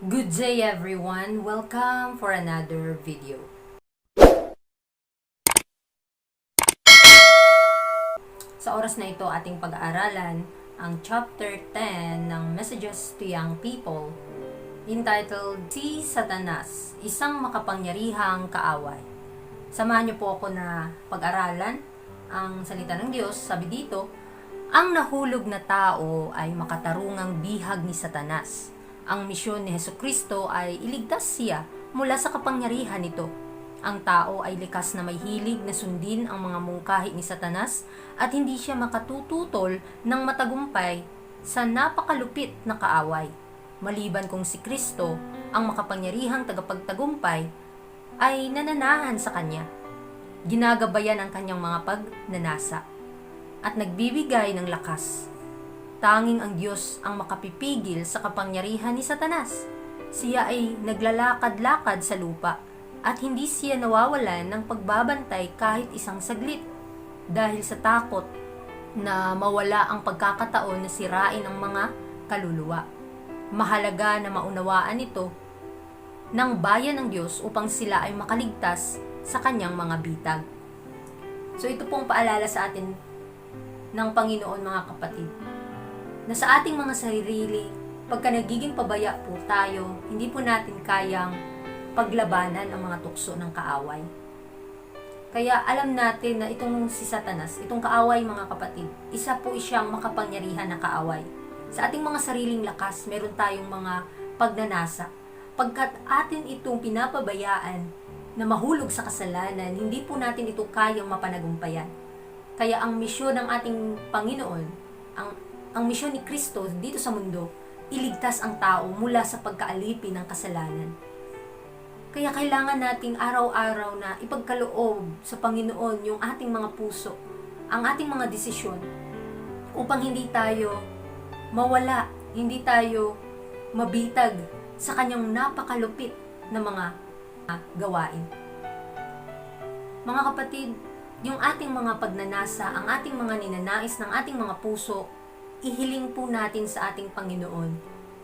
Good day everyone! Welcome for another video. Sa oras na ito ating pag-aaralan ang chapter 10 ng Messages to Young People entitled Si Satanas, Isang Makapangyarihang Kaaway. Samahan niyo po ako na pag-aralan ang salita ng Diyos. Sabi dito, ang nahulog na tao ay makatarungang bihag ni Satanas. Ang misyon ni Heso Kristo ay iligtas siya mula sa kapangyarihan nito. Ang tao ay likas na may hilig na sundin ang mga mungkahi ni Satanas at hindi siya makatututol ng matagumpay sa napakalupit na kaaway. Maliban kung si Kristo, ang makapangyarihang tagapagtagumpay, ay nananahan sa kanya. Ginagabayan ang kanyang mga pagnanasa at nagbibigay ng lakas. Tanging ang Diyos ang makapipigil sa kapangyarihan ni Satanas. Siya ay naglalakad-lakad sa lupa at hindi siya nawawalan ng pagbabantay kahit isang saglit dahil sa takot na mawala ang pagkakataon na sirain ang mga kaluluwa. Mahalaga na maunawaan ito ng bayan ng Diyos upang sila ay makaligtas sa kanyang mga bitag. So ito pong paalala sa atin ng Panginoon mga kapatid. Na sa ating mga sarili, pagka nagiging pabaya po tayo, hindi po natin kayang paglabanan ang mga tukso ng kaaway. Kaya alam natin na itong si Satanas, itong kaaway mga kapatid, isa po siyang makapangyarihan na kaaway. Sa ating mga sariling lakas, meron tayong mga pagnanasa. Pagkat atin itong pinapabayaan na mahulog sa kasalanan, hindi po natin ito kayang mapanagumpayan. Kaya ang misyon ng ating Panginoon, ang, ang misyon ni Kristo dito sa mundo, iligtas ang tao mula sa pagkaalipin ng kasalanan. Kaya kailangan nating araw-araw na ipagkaloob sa Panginoon yung ating mga puso, ang ating mga desisyon, upang hindi tayo mawala, hindi tayo mabitag sa kanyang napakalupit na mga gawain. Mga kapatid, yung ating mga pagnanasa, ang ating mga ninanais ng ating mga puso, ihiling po natin sa ating Panginoon.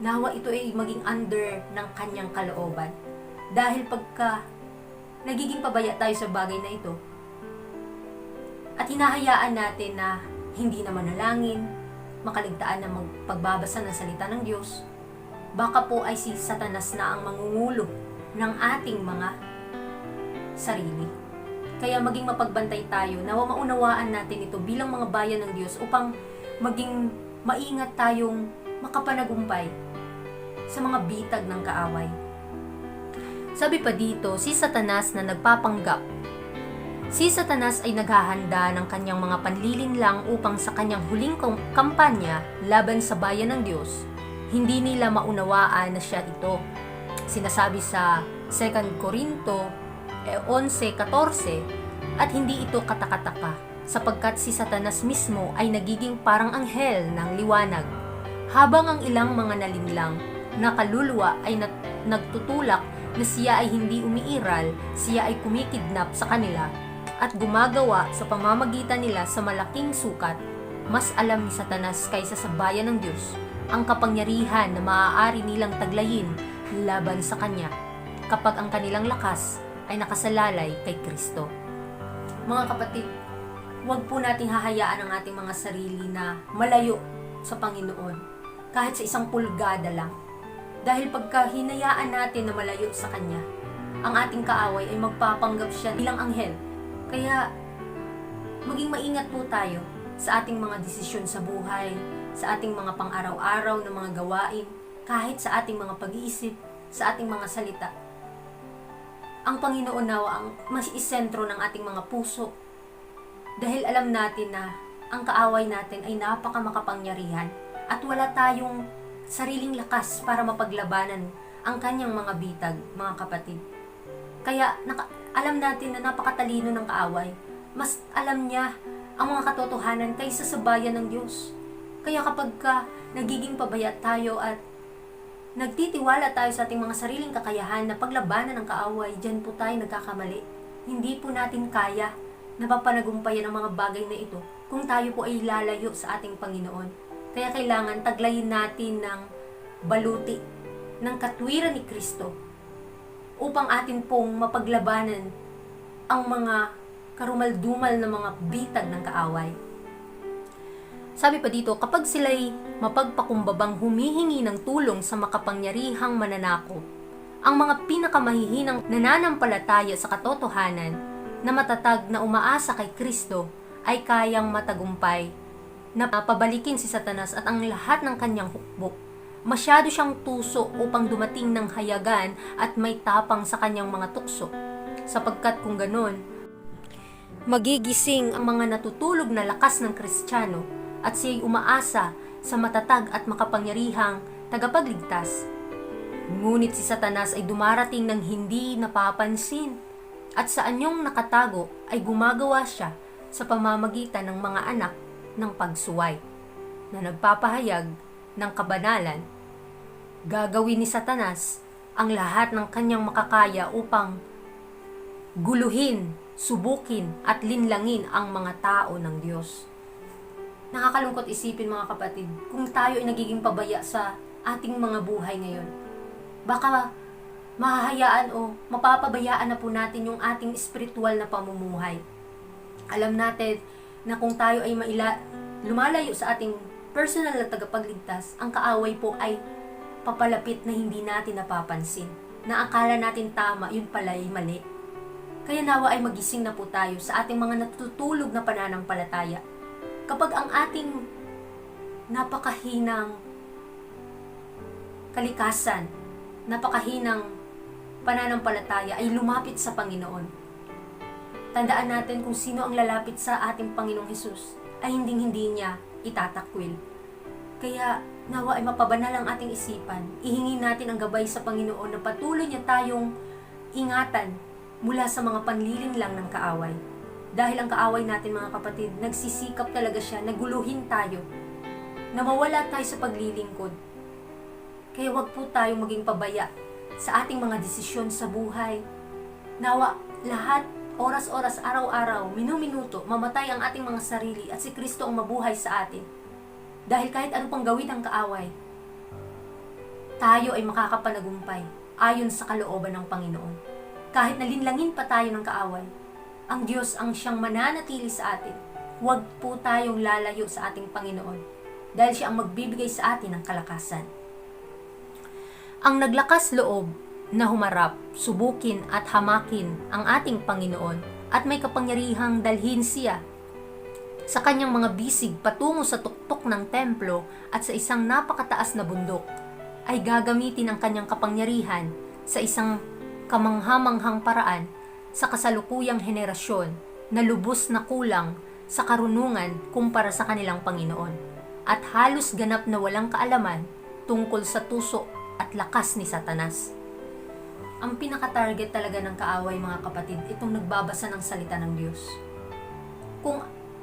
Nawa ito ay maging under ng kanyang kalooban. Dahil pagka nagiging pabaya tayo sa bagay na ito, at hinahayaan natin na hindi na manalangin, makaligtaan na magpagbabasa ng salita ng Diyos, baka po ay si Satanas na ang mangungulo ng ating mga sarili. Kaya maging mapagbantay tayo, nawa maunawaan natin ito bilang mga bayan ng Diyos upang maging maingat tayong makapanagumpay sa mga bitag ng kaaway. Sabi pa dito, si Satanas na nagpapanggap. Si Satanas ay naghahanda ng kanyang mga panlilinlang upang sa kanyang huling kam- kampanya laban sa bayan ng Diyos, hindi nila maunawaan na siya ito. Sinasabi sa 2 Corinto eh, 11.14 at hindi ito katakataka sapagkat si Satanas mismo ay nagiging parang anghel ng liwanag habang ang ilang mga nalinlang na kaluluwa ay nat- nagtutulak na siya ay hindi umiiral, siya ay kumikidnap sa kanila at gumagawa sa pamamagitan nila sa malaking sukat, mas alam ni Satanas kaysa sa bayan ng Diyos ang kapangyarihan na maaari nilang taglayin laban sa Kanya kapag ang kanilang lakas ay nakasalalay kay Kristo. Mga kapatid, huwag po nating hahayaan ang ating mga sarili na malayo sa Panginoon kahit sa isang pulgada lang. Dahil pagka hinayaan natin na malayo sa Kanya, ang ating kaaway ay magpapanggap siya bilang anghel. Kaya, maging maingat po tayo sa ating mga desisyon sa buhay, sa ating mga pang-araw-araw na mga gawain, kahit sa ating mga pag-iisip, sa ating mga salita. Ang Panginoon nawa ang mas isentro ng ating mga puso. Dahil alam natin na ang kaaway natin ay napaka makapangyarihan at wala tayong sariling lakas para mapaglabanan ang kanyang mga bitag, mga kapatid. Kaya naka, alam natin na napakatalino ng kaaway. Mas alam niya ang mga katotohanan kaysa sa bayan ng Diyos. Kaya kapag ka nagiging pabaya tayo at nagtitiwala tayo sa ating mga sariling kakayahan na paglabanan ng kaaway, dyan po tayo nagkakamali. Hindi po natin kaya na mapanagumpayan ang mga bagay na ito kung tayo po ay lalayo sa ating Panginoon. Kaya kailangan taglayin natin ng baluti ng katwiran ni Kristo upang atin pong mapaglabanan ang mga karumaldumal na mga bitag ng kaaway. Sabi pa dito, kapag sila'y mapagpakumbabang humihingi ng tulong sa makapangyarihang mananakop, ang mga pinakamahihinang nananampalataya sa katotohanan na matatag na umaasa kay Kristo ay kayang matagumpay na pabalikin si Satanas at ang lahat ng kanyang hukbo. Masyado siyang tuso upang dumating ng hayagan at may tapang sa kanyang mga tukso. Sapagkat kung ganon, magigising ang mga natutulog na lakas ng Kristiyano at siya'y umaasa sa matatag at makapangyarihang tagapagligtas. Ngunit si Satanas ay dumarating ng hindi napapansin at sa anyong nakatago ay gumagawa siya sa pamamagitan ng mga anak ng pagsuway na nagpapahayag ng kabanalan. Gagawin ni Satanas ang lahat ng kanyang makakaya upang guluhin, subukin at linlangin ang mga tao ng Diyos. Nakakalungkot isipin mga kapatid, kung tayo ay nagiging pabaya sa ating mga buhay ngayon. Baka mahahayaan o mapapabayaan na po natin yung ating spiritual na pamumuhay. Alam natin na kung tayo ay maila, lumalayo sa ating personal na tagapagligtas, ang kaaway po ay papalapit na hindi natin napapansin. Na akala natin tama, yun pala ay mali. Kaya nawa ay magising na po tayo sa ating mga natutulog na pananampalataya. Kapag ang ating napakahinang kalikasan, napakahinang pananampalataya ay lumapit sa Panginoon. Tandaan natin kung sino ang lalapit sa ating Panginoong Hesus ay hinding-hindi niya itatakwil. Kaya nawa ay mapabanal ang ating isipan. Ihingi natin ang gabay sa Panginoon na patuloy niya tayong ingatan mula sa mga panliling lang ng kaaway. Dahil ang kaaway natin mga kapatid, nagsisikap talaga siya, naguluhin tayo, na mawala tayo sa paglilingkod. Kaya wag po tayong maging pabaya sa ating mga desisyon sa buhay. Nawa lahat, oras-oras, araw-araw, minu-minuto, mamatay ang ating mga sarili at si Kristo ang mabuhay sa atin. Dahil kahit ano pang gawin ng kaaway, tayo ay makakapanagumpay ayon sa kalooban ng Panginoon. Kahit nalinlangin pa tayo ng kaaway, ang Diyos ang siyang mananatili sa atin. Huwag po tayong lalayo sa ating Panginoon dahil siya ang magbibigay sa atin ng kalakasan. Ang naglakas loob na humarap, subukin at hamakin ang ating Panginoon at may kapangyarihang dalhin siya sa kanyang mga bisig patungo sa tuktok ng templo at sa isang napakataas na bundok ay gagamitin ang kanyang kapangyarihan sa isang kamanghamanghang paraan sa kasalukuyang henerasyon na lubos na kulang sa karunungan kumpara sa kanilang Panginoon. At halos ganap na walang kaalaman tungkol sa tuso at lakas ni Satanas. Ang pinaka-target talaga ng kaaway mga kapatid, itong nagbabasa ng salita ng Diyos. Kung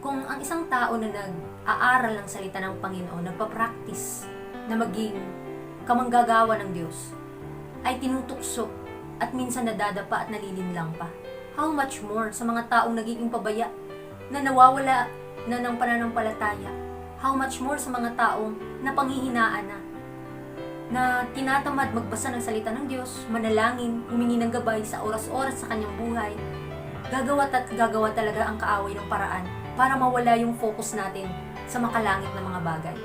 kung ang isang tao na nag-aaral ng salita ng Panginoon, nagpa-practice na maging kamanggagawa ng Diyos, ay tinutukso at minsan nadadapa at nalilinlang pa. How much more sa mga taong nagiging pabaya na nawawala na ng pananampalataya? How much more sa mga taong napanghihinaan na na tinatamad magbasa ng salita ng Diyos, manalangin, humingi ng gabay sa oras-oras sa kanyang buhay, gagawa at gagawa talaga ang kaaway ng paraan para mawala yung focus natin sa makalangit na mga bagay.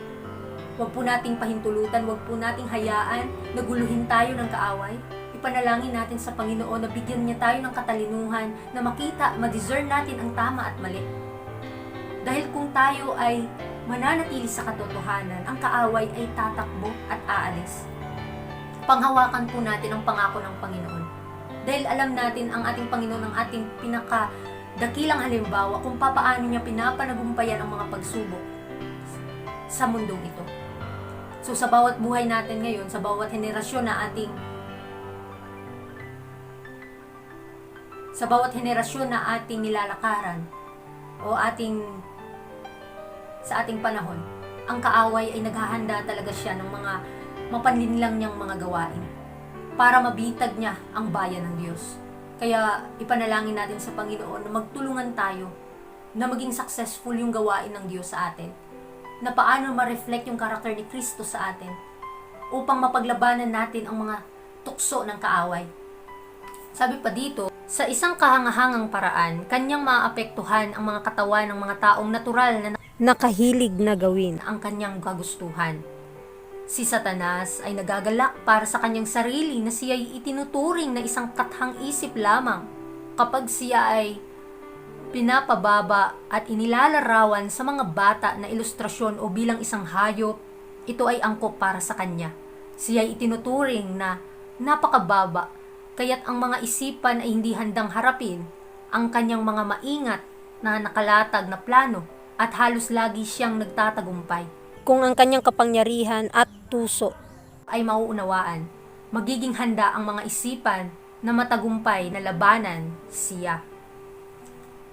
Huwag po nating pahintulutan, huwag po nating hayaan na guluhin tayo ng kaaway. Ipanalangin natin sa Panginoon na bigyan niya tayo ng katalinuhan na makita, ma-discern natin ang tama at mali. Dahil kung tayo ay mananatili sa katotohanan, ang kaaway ay tatakbo at aalis. Panghawakan po natin ang pangako ng Panginoon. Dahil alam natin ang ating Panginoon ang ating pinaka dakilang halimbawa kung papaano niya pinapanagumpayan ang mga pagsubok sa mundong ito. So sa bawat buhay natin ngayon, sa bawat henerasyon na ating sa bawat henerasyon na ating nilalakaran o ating sa ating panahon, ang kaaway ay naghahanda talaga siya ng mga mapanlinlang niyang mga gawain para mabitag niya ang bayan ng Diyos. Kaya ipanalangin natin sa Panginoon na magtulungan tayo na maging successful yung gawain ng Diyos sa atin. Na paano ma-reflect yung karakter ni Kristo sa atin. upang mapaglabanan natin ang mga tukso ng kaaway. Sabi pa dito, sa isang kahangahangang paraan, kanyang maapektuhan ang mga katawan ng mga taong natural na nakahilig na gawin ang kanyang kagustuhan. Si Satanas ay nagagalak para sa kanyang sarili na siya ay itinuturing na isang kathang isip lamang kapag siya ay pinapababa at inilalarawan sa mga bata na ilustrasyon o bilang isang hayop, ito ay angkop para sa kanya. Siya ay itinuturing na napakababa, kaya't ang mga isipan ay hindi handang harapin ang kanyang mga maingat na nakalatag na plano at halos lagi siyang nagtatagumpay. Kung ang kanyang kapangyarihan at tuso ay mauunawaan, magiging handa ang mga isipan na matagumpay na labanan siya.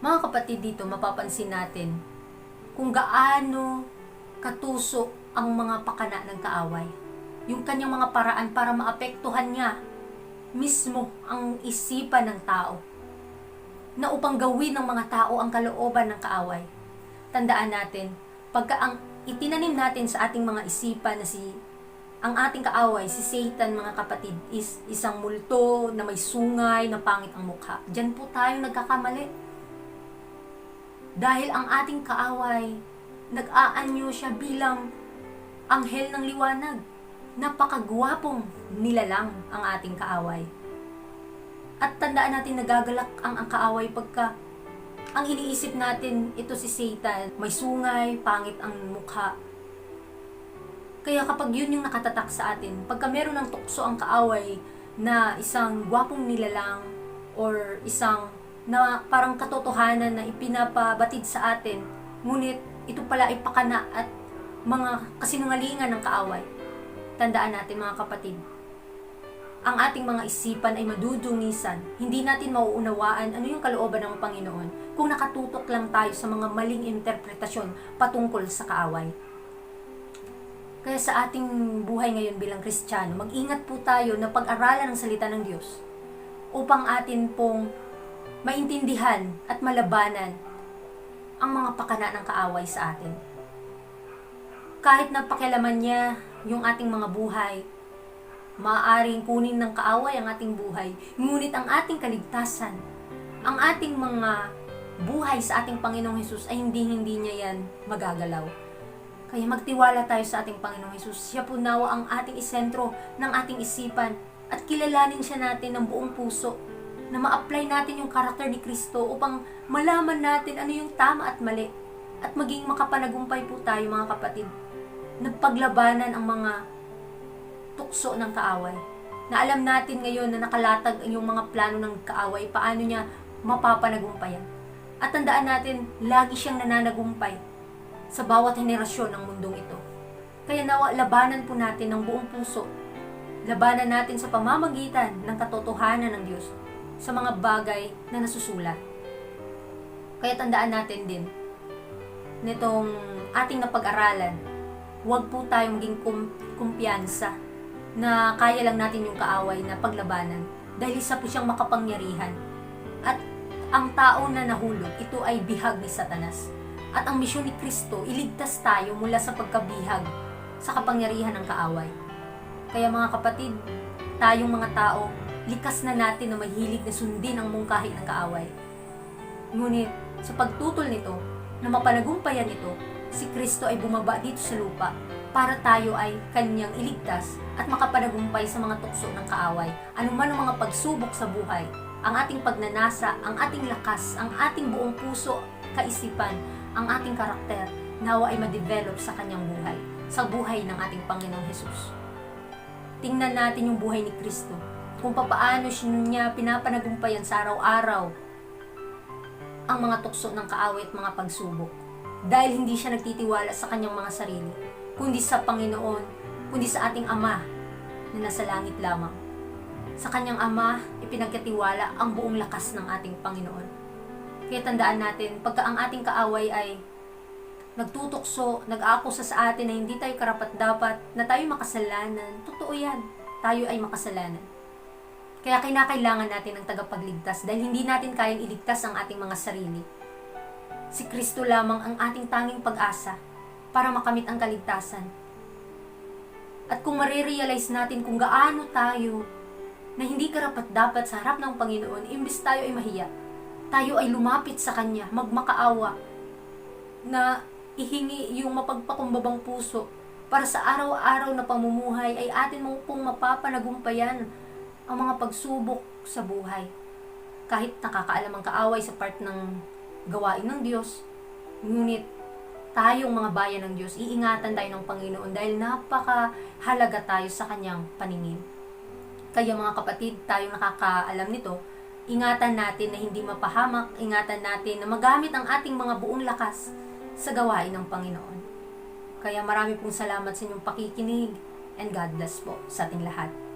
Mga kapatid dito, mapapansin natin kung gaano katuso ang mga pakana ng kaaway. Yung kanyang mga paraan para maapektuhan niya mismo ang isipan ng tao na upang gawin ng mga tao ang kalooban ng kaaway. Tandaan natin, pagka ang itinanim natin sa ating mga isipan na si ang ating kaaway, si Satan mga kapatid, is isang multo na may sungay, na pangit ang mukha. Diyan po tayo nagkakamali. Dahil ang ating kaaway, nag-aanyo siya bilang anghel ng liwanag. Napakagwapong nilalang ang ating kaaway. At tandaan natin nagagalak ang, ang kaaway pagka ang iniisip natin ito si Satan, may sungay, pangit ang mukha. Kaya kapag yun yung nakatatak sa atin, pagka meron ng tukso ang kaaway na isang gwapong nilalang or isang na parang katotohanan na ipinapabatid sa atin, ngunit ito pala ay pakana at mga kasinungalingan ng kaaway. Tandaan natin mga kapatid, ang ating mga isipan ay madudungisan. Hindi natin mauunawaan ano yung kalooban ng Panginoon kung nakatutok lang tayo sa mga maling interpretasyon patungkol sa kaaway. Kaya sa ating buhay ngayon bilang Kristiyano, mag-ingat po tayo na pag-aralan ng salita ng Diyos upang atin pong maintindihan at malabanan ang mga pakana ng kaaway sa atin. Kahit na pakialaman niya yung ating mga buhay, maaaring kunin ng kaaway ang ating buhay, ngunit ang ating kaligtasan, ang ating mga buhay sa ating Panginoong Hesus ay hindi-hindi niya yan magagalaw. Kaya magtiwala tayo sa ating Panginoong Hesus. Siya po nawa ang ating isentro ng ating isipan at kilalanin siya natin ng buong puso na ma-apply natin yung karakter ni Kristo upang malaman natin ano yung tama at mali at maging makapanagumpay po tayo mga kapatid na paglabanan ang mga tukso ng kaaway. Na alam natin ngayon na nakalatag yung mga plano ng kaaway, paano niya mapapanagumpayan. At tandaan natin, lagi siyang nananagumpay sa bawat henerasyon ng mundong ito. Kaya nawa, labanan po natin ng buong puso. Labanan natin sa pamamagitan ng katotohanan ng Diyos sa mga bagay na nasusulat. Kaya tandaan natin din, nitong ating napag-aralan, huwag po tayo maging kum- kumpiyansa na kaya lang natin yung kaaway na paglabanan dahil isa po siyang makapangyarihan. At ang tao na nahulog, ito ay bihag ni Satanas. At ang misyon ni Kristo, iligtas tayo mula sa pagkabihag sa kapangyarihan ng kaaway. Kaya mga kapatid, tayong mga tao, likas na natin na mahilig na sundin ang mungkahi ng kaaway. Ngunit, sa pagtutol nito, na mapanagumpayan ito, si Kristo ay bumaba dito sa lupa para tayo ay kanyang iligtas at makapanagumpay sa mga tukso ng kaaway. Anuman ang mga pagsubok sa buhay, ang ating pagnanasa, ang ating lakas, ang ating buong puso, kaisipan, ang ating karakter, nawa ay ma-develop sa kanyang buhay, sa buhay ng ating Panginoong Hesus. Tingnan natin yung buhay ni Kristo, kung papaano niya pinapanagumpayan sa araw-araw ang mga tukso ng kaaway at mga pagsubok. Dahil hindi siya nagtitiwala sa kanyang mga sarili, kundi sa Panginoon, kundi sa ating Ama na nasa langit lamang. Sa kanyang Ama, ipinagkatiwala ang buong lakas ng ating Panginoon. Kaya tandaan natin, pagka ang ating kaaway ay nagtutukso, nag-aakusa sa atin na hindi tayo karapat dapat, na tayo makasalanan, totoo yan, tayo ay makasalanan. Kaya kinakailangan natin ng tagapagligtas dahil hindi natin kayang iligtas ang ating mga sarili. Si Kristo lamang ang ating tanging pag-asa para makamit ang kaligtasan. At kung marirealize natin kung gaano tayo na hindi karapat dapat sa harap ng Panginoon, imbis tayo ay mahiya, tayo ay lumapit sa Kanya, magmakaawa, na ihingi yung mapagpakumbabang puso para sa araw-araw na pamumuhay ay atin mo pong mapapanagumpayan ang mga pagsubok sa buhay. Kahit nakakaalam ang kaaway sa part ng gawain ng Diyos, ngunit tayong mga bayan ng Diyos, iingatan tayo ng Panginoon dahil napakahalaga tayo sa Kanyang paningin. Kaya mga kapatid, tayong nakakaalam nito, ingatan natin na hindi mapahamak, ingatan natin na magamit ang ating mga buong lakas sa gawain ng Panginoon. Kaya marami pong salamat sa inyong pakikinig and God bless po sa ating lahat.